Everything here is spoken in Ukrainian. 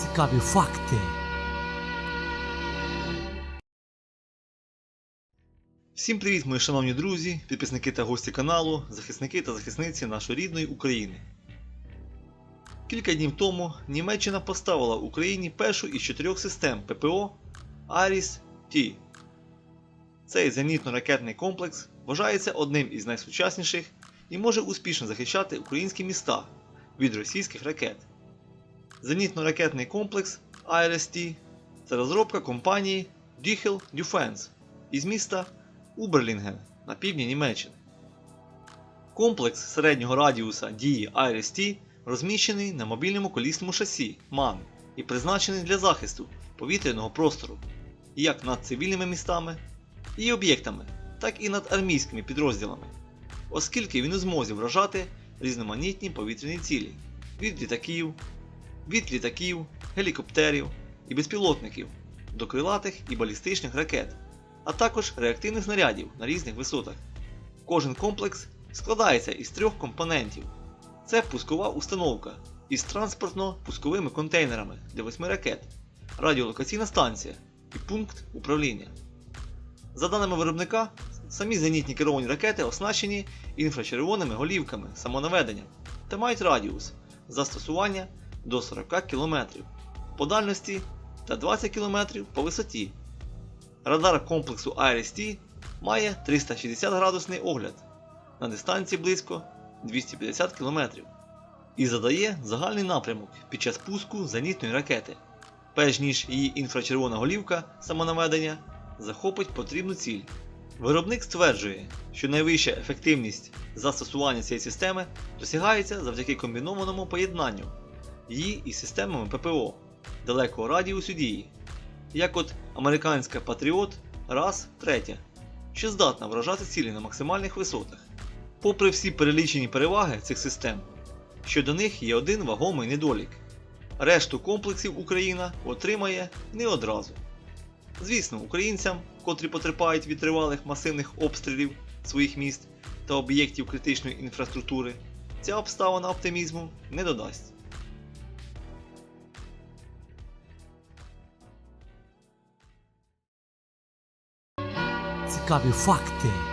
Цікаві факти. Всім привіт, мої шановні друзі, підписники та гості каналу, захисники та захисниці нашої рідної України. Кілька днів тому Німеччина поставила Україні першу із чотирьох систем ППО Аріс-Т. Цей зенітно-ракетний комплекс вважається одним із найсучасніших і може успішно захищати українські міста від російських ракет. Зенітно-ракетний комплекс ARST це розробка компанії Dichel Defense із міста Уберлінген на півдні Німеччини. Комплекс середнього радіуса дії IRIS-T розміщений на мобільному колісному шасі MAN і призначений для захисту повітряного простору як над цивільними містами і об'єктами, так і над армійськими підрозділами, оскільки він у змозі вражати різноманітні повітряні цілі від літаків, від літаків, гелікоптерів і безпілотників до крилатих і балістичних ракет а також реактивних снарядів на різних висотах. Кожен комплекс складається із трьох компонентів: це пускова установка із транспортно-пусковими контейнерами для восьми ракет, радіолокаційна станція і пункт управління. За даними виробника, самі зенітні керовані ракети оснащені інфрачервоними голівками самонаведення та мають радіус застосування до 40 км по дальності та 20 км по висоті. Радар комплексу IRIS-T має 360 градусний огляд на дистанції близько 250 км і задає загальний напрямок під час пуску зенітної ракети, перш ніж її інфрачервона голівка самонаведення захопить потрібну ціль. Виробник стверджує, що найвища ефективність застосування цієї системи досягається завдяки комбінованому поєднанню її із системами ППО далекого радіусу дії як от американська Патріот раз третя, що здатна вражати цілі на максимальних висотах. Попри всі перелічені переваги цих систем, щодо них є один вагомий недолік. Решту комплексів Україна отримає не одразу. Звісно, українцям, котрі потерпають від тривалих масивних обстрілів своїх міст та об'єктів критичної інфраструктури, ця обставина оптимізму не додасть. Цікаві факти.